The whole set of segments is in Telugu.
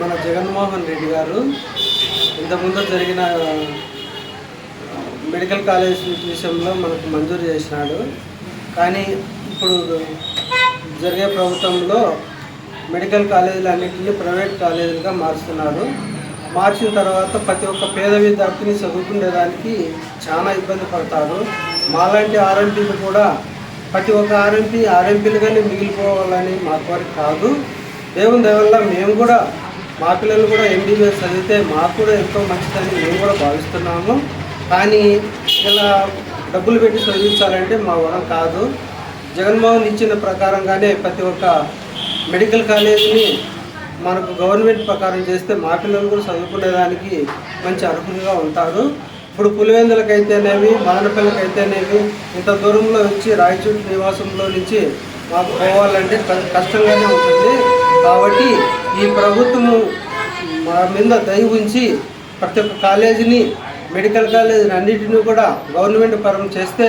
మన జగన్మోహన్ రెడ్డి గారు ఇంతకుముందు జరిగిన మెడికల్ కాలేజ్ విషయంలో మనకు మంజూరు చేసినాడు. కానీ ఇప్పుడు జరిగే ప్రభుత్వంలో మెడికల్ కాలేజీలు అన్నింటినీ ప్రైవేట్ కాలేజీలుగా మారుస్తున్నారు మార్చిన తర్వాత ప్రతి ఒక్క పేద విద్యార్థిని చదువుకునేదానికి చాలా ఇబ్బంది పడతారు. మాలాంటి ఆర్ఎంపీలు కూడా ప్రతి ఒక్క ఆర్ఎంపీ ఆర్ఎంపీలుగానే మిగిలిపోవాలని మా కోరిక కాదు. దేవుని దేవల్ల మేము కూడా మా పిల్లలు కూడా ఎంబీబీఎస్ చదివితే మాకు కూడా ఎంతో మంచిదని మేము కూడా భావిస్తున్నాము. కానీ ఇలా డబ్బులు పెట్టి చదివించాలంటే మా వరం కాదు. జగన్మోహన్ ఇచ్చిన ప్రకారంగానే ప్రతి ఒక్క మెడికల్ కాలేజీని మనకు గవర్నమెంట్ ప్రకారం చేస్తే మా పిల్లలు కూడా చదువుకునేదానికి మంచి అర్హులుగా ఉంటారు. ఇప్పుడు పులివెందులకైతేనేమి మదనపల్లికైతేనేమి ఇంత దూరంలో వచ్చి రాయచూటి నివాసంలో నుంచి మాకు పోవాలంటే కష్టంగానే ఉంటుంది. కాబట్టి ఈ ప్రభుత్వము మా మీద దయ ఉంచి ప్రతి ఒక్క కాలేజీని మెడికల్ కాలేజీని అన్నిటిని కూడా గవర్నమెంట్ పరం చేస్తే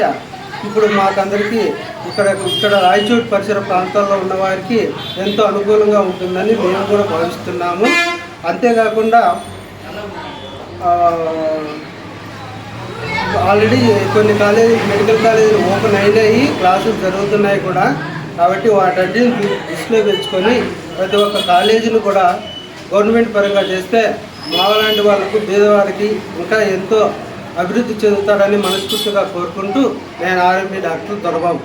ఇప్పుడు మాకందరికీ ఇక్కడ ఇక్కడ రాయచూటి పరిసర ప్రాంతాల్లో ఉన్న వారికి ఎంతో అనుకూలంగా ఉంటుందని మేము కూడా భావిస్తున్నాము. అంతేకాకుండా ఆల్రెడీ కొన్ని కాలేజీ మెడికల్ కాలేజీలు ఓపెన్ అయినాయి క్లాసులు జరుగుతున్నాయి కూడా. కాబట్టి వాటన్నిటిని దృష్టిలో పెంచుకొని ప్రతి ఒక్క కాలేజీని కూడా గవర్నమెంట్ పరంగా చేస్తే మాలాంటి వాళ్ళకు పేదవారికి ఇంకా ఎంతో అభివృద్ధి చెందుతాడని మనస్ఫూర్తిగా కోరుకుంటూ నేను ఆర్ఎంపీ డాక్టర్ దొరబాబు.